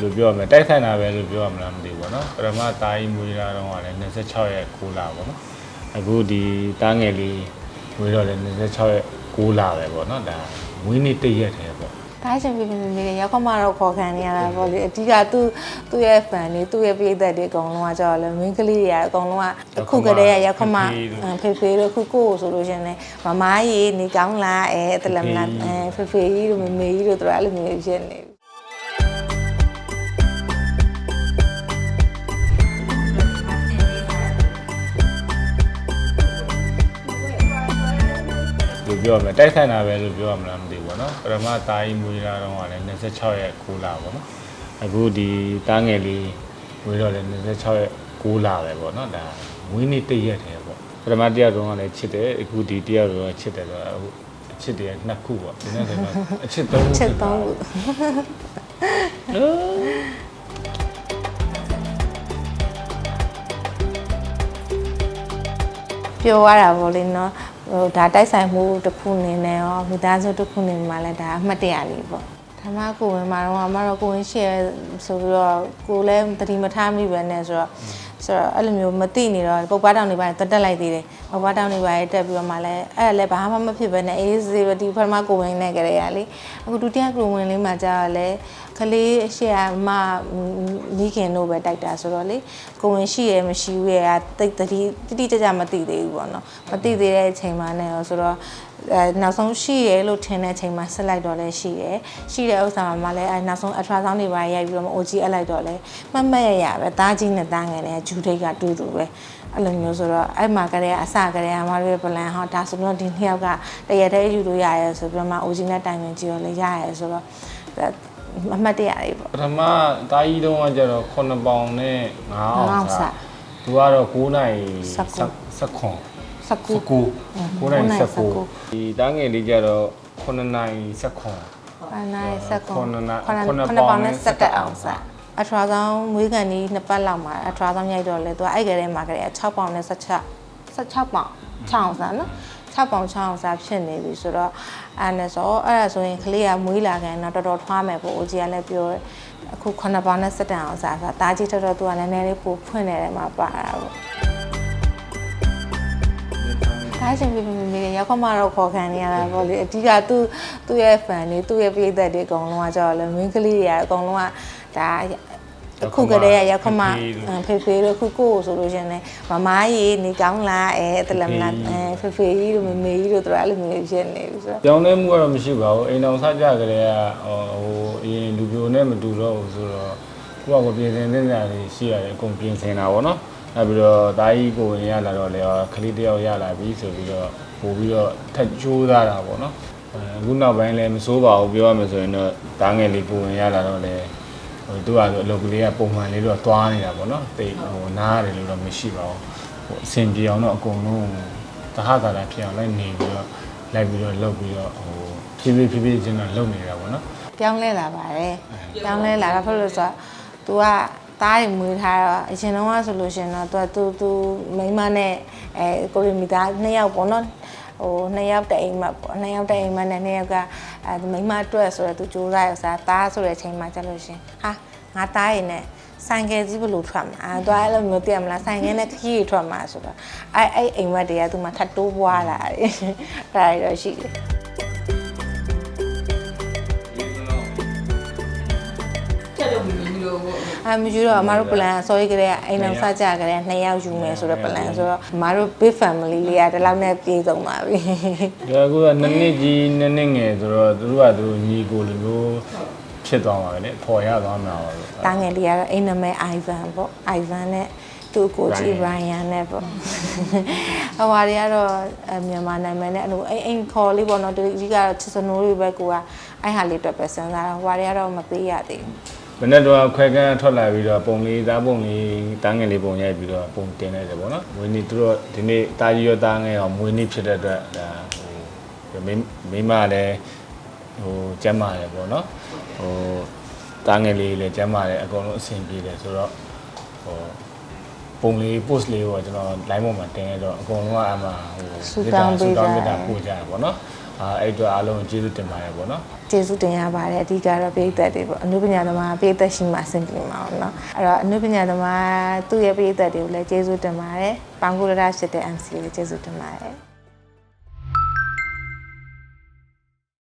လို့ပြောရမယ်တိုက်ဆိုင်တာပဲလို့ပြောရမလားမသိဘူးပေါ့နော်ပထမတာကြီးမွေးလာတော့ကလည်း26ရက်6လပေါ့နော်အခုဒီတားငယ်လေးမွေးတော့လည်း26ရက်6လပဲပေါ့နော်ဒါမွေးနေ့တစ်ရက်တည်းပေါ့ဒါရှင်ပြပြပြပြရောက်ခမတော့ခေါ်ခံနေရတာပေါ့လေအဓိကသူ့သူ့ရဲ့ fan တွေသူ့ရဲ့ပြည်သက်တွေအကုန်လုံးကကြောက်လဲမင်းကလေးတွေကအကုန်လုံးကအခုကတည်းကရောက်ခမဖေဖေတို့ခုကိုဆိုလို့ရှင်လဲမမကြီးနေကောင်းလားအဲတလမလားအဲဖေဖေကြီးတို့မမေကြီးတို့တို့အဲ့လိုမျိုးဖြစ်နေ လို့ပြောရမယ်တိုက်ဆိုင်တာပဲလို့ပြောရမလားမသိဘူးပေါ့နော်ပထမတာကြီးမွေးလာတော့ကလည်း26ရက်6လပေါ့နော်အခုဒီတားငယ်လေးမွေးတော့လည်း26ရက်6လပဲပေါ့နော်ဒါမွေးနေ့တစ်ရက်တည်းပေါ့ပထမတစ်ယောက်တော့ကလည်းချစ်တယ်အခုဒီတစ်ယောက်တော့ချစ်တယ်ဆိုတော့အခုအချစ်တည်းနှစ်ခုပေါ့ဒီနေ့ဆိုတော့အချစ်သုံးခုချက်သုံးခုပြောရတာပေါ့လေနော် ဟိုဒါတိုက်ဆိုင်မှုတစ်ခုနေနဲ့ရောမိသားစုတစ်ခုနေမှာလဲဒါအမှတ်တရလေးပေါ့ဓမ္မကိုဝင်မှာတော့အမတော့ကိုဝင် share ဆိုပြီးတော့ကိုလည်းတတိမထားမိပဲနဲ့ဆိုတော့ဆိုတော့အဲ့လိုမျိုးမသိနေတော့ပုပ်ပါတောင်တွေပါတက်တက်လိုက်သေးတယ်ပုပ်ပါတောင်တွေပါတက်ပြီးတော့မှလည်းအဲ့ဒါလည်းဘာမှမဖြစ်ပဲနဲ့အေးစေဒီပထမကိုဝင်နဲ့ကြရရလေအခုဒုတိယကိုဝင်လေးမှာကြာတော့လေကလေးအရှိအမမိခင်တို့ပဲတိုက်တာဆိုတော့လေကိုဝင်ရှိရမရှိဘူးရတိတ်တတိတိတိကျကျမသိသေးဘူးပေါ့နော်မသိသေးတဲ့အချိန်မှနဲ့ရောဆိုတော့အဲနောက်ဆုံးရှိရလို့ထင်တဲ့အချိန်မှာဆက်လိုက်တော့လဲရှိရရှိတဲ့ဥစ္စာမှာလည်းအဲနောက်ဆုံးအထရာဆောင်းတွေပါရိုက်ပြီးတော့အိုကြီးအပ်လိုက်တော့လဲမှတ်မှတ်ရရပဲတားကြီးနဲ့တားငယ်နဲ့ဂျူထိတ်ကတူတူပဲအဲ့လိုမျိုးဆိုတော့အဲ့မှာကလေးကအစကလေးကမတို့ရဲ့ပလန်ဟောဒါဆိုတော့ဒီနှစ်ယောက်ကတရတဲ့ယူလို့ရရဲဆိုပြီးတော့မှအိုကြီးနဲ့တိုင်ပင်ကြည့်ရောလဲရရဲဆိုတော့အမှတ်တရလေးပေါ့ပထမတာကြီးတုံးကကျတော့9ပေါင်နဲ့9အောင်ငါးအောင်စစားသူကတော့9နိုင်စက္ကူစက်ခွန်စကူစကူ9နိုင်စစကူကူဒီတားငယ်လေးကျတော့9နိုင်စက်ခွန်ဘာနိုင်စက်ကွန်ခုနှစ်နာခုနှစ်ခုနှစ်ခုနှစ်ပေါပေါင်င်နဲ့နဲ့စစက်က်တက်တက်အောအောင်င်စစ အထွာဆောင်မွေးကန်ဒီနှစ်ပတ်လောက်မှာအထွာဆောင်ရိုက်တော့လေသူကအဲ့ကလေးမှာကလေး6ပေါင်နဲ့16 16ပေါင်6အောင်စနော်6ပေါင်6အောင်စားဖြစ်နေပြီဆိုတော့အဲ့နဲ့ဆိုအဲ့ဒါဆိုရင်ကလေးကမွေးလာကန်တော့တော်တော်ထွားမယ်ပေါ့အိုကြီးကလည်းပြောတယ်အခု9ပေါင်နဲ့17အောင်စားစားတာကြီးတော်တော်သူကလည်းနည်းနည်းလေးပိုဖွင့်နေတယ်မှာပါတာပေါ့ဒါရှင်ပြပြပြပြရောက်ခမတော့ခေါ်ခံနေရတာပေါ့လေအဓိကသူ့သူ့ရဲ့ fan တွေသူ့ရဲ့ပြည်သက်တွေအကုန်လုံးကကြောက်လဲမင်းကလေးတွေကအကုန်လုံးက ဒါအခုကတည်းကရောက်ခမဖေဖေတို့ခုကိုဆိုလို့ရှင်လဲမမကြီးနေကောင်းလားအဲတလမလားအဲဖေဖေကြီးတို့မမေကြီးတို့တို့အဲ့လိုမျိုးဖြစ်နေပြီဆိုတော့ပြောင်းလဲမှုကတော့မရှိပါဘူးအိမ်တော်စကြကြတဲ့ကဟိုဟိုအရင်လူပြိုနဲ့မတူတော့ဘူးဆိုတော့ကိုယ့်ကကိုပြင်ဆင်သင့်တာတွေရှိရတယ်အကုန်ပြင်ဆင်တာပေါ့နော်နောက်ပြီးတော့တာကြီးကိုဝင်ရလာတော့လေခလေးတယောက်ရလာပြီဆိုပြီးတော့ပို့ပြီးတော့ထက်ကြိုးသားတာပေါ့နော်အခုနောက်ပိုင်းလည်းမစိုးပါဘူးပြောရမယ်ဆိုရင်တော့တားငယ်လေးကိုဝင်ရလာတော့လေ ဟိုသူကဆိုအလုပ်ကလေးကပုံမှန်လေးတော့သွားနေတာပေါ့နော်တိတ်ဟိုနားရတယ်လို့တော့မရှိပါဘူးဟိုအဆင်ပြေအောင်တော့အကုန်လုံးတဟတာတာဖြစ်အောင်လိုက်နေပြီးတော့လိုက်ပြီးတော့လုပ်ပြီးတော့ဟိုဖြည်းဖြည်းဖြည်းဖြည်းချင်းတော့လုပ်နေတာပေါ့နော် ပြောင်းလဲလာပါတယ်ပြောင်းလဲလာတာဘာလို့လဲဆိုတော့ तू ကသားတွေမွေးထားတော့အရင်တော့ဆိုလို့ရှင်တော့ तू तू तू မိန်းမနဲ့အဲကိုရီမီသားနှစ်ယောက်ပေါ့နော် ဟိုနှစ်ယောက်တအိမ်မှာပေါ့နှစ်ယောက်တအိမ်မှာနဲ့နှစ်ယောက်ကအဲမိန်းမအတွက်ဆိုတော့ तू ကြိုးစားရစားသားဆိုတဲ့အချိန်မှာကျလို့ရှင်ဟာငါသားရင်နဲ့ဆိုင်ကယ်ကြီးဘယ်လိုထွက်မှာအဲတော့အဲ့လိုမျိုးသိရမလားဆိုင်ကယ်နဲ့ခကြီးထွက်မှာဆိုတော့အဲအဲ့အိမ်မက်တွေကသူမှထပ်တိုးပွားလာတယ်ဒါတွေတော့ရှိတယ် အမယူတော့အမတို့ plan အစောကြီးကလေးကအိမ်အောင်စကြကလေးကနှစ်ယောက်ယူမယ်ဆိုတော့ plan ဆိုတော့အမတို့ big family လေးကဒီလောက်နဲ့ပြေဆုံးပါပြီဒါကူကနှစ်နှစ်ကြီးနှစ်နှစ်ငယ်ဆိုတော့သူတို့ကသူတို့ညီကိုလိုမျိုးဖြစ်သွားမှာပဲလေပေါ်ရသွားမှာပါပဲ။တာငယ်လေးကတော့အိမ်နာမည် Ivan ပေါ့ Ivan နဲ့သူ့ကိုကြီး Ryan နဲ့ပေါ့။ဟိုဟာတွေကတော့အမြန်မာနာမည်နဲ့အဲ့လိုအိမ်အိမ်ခေါ်လေးပေါ့နော်ဒီကြီးကတော့ချစ်စနိုးတွေပဲကိုကအဲ့ဟာလေးအတွက်ပဲစဉ်းစားတာဟိုဟာတွေကတော့မပေးရသေးဘူး မနေ့တော့ခွဲကန်းထွက်လာပြီးတော့ပုံလေးသားပုံလေးတားငယ်လေးပုံရိုက်ပြီးတော့ပုံတင်လိုက်တယ်ပေါ့နော်မွေးနေ့သူတို့ဒီနေ့တာကြီးရောတားငယ်ရောမွေးနေ့ဖြစ်တဲ့အတွက်ဒါဟိုမိမိမလည်းဟိုကျမ်းမာတယ်ပေါ့နော်ဟိုတားငယ်လေးလည်းကျမ်းမာတယ်အကုန်လုံးအဆင်ပြေတယ်ဆိုတော့ဟိုပုံလေး post လေးကိုကျွန်တော် line ပေါ်မှာတင်ရတော့အကုန်လုံးကအမှဟိုဆူတောင်းပေးကြမေတ္တာပို့ကြတာပေါ့နော် အာအဲ့အတွက်အားလုံးကျေးဇူးတင်ပါတယ်ပေါ့နော်ကျေးဇူးတင်ရပါတယ်အဓိကတော့ပြည်သက်တွေပေါ့အနုပညာသမားပြည်သက်ရှိမှအဆင်ပြေမှာပေါ့နော်အဲ့တော့အနုပညာသမားသူ့ရဲ့ပြည်သက်တွေကိုလည်းကျေးဇူးတင်ပါတယ်ပန်ကူရရရှိတဲ့ MC ကိုလည်းကျေးဇူးတင်ပါတယ်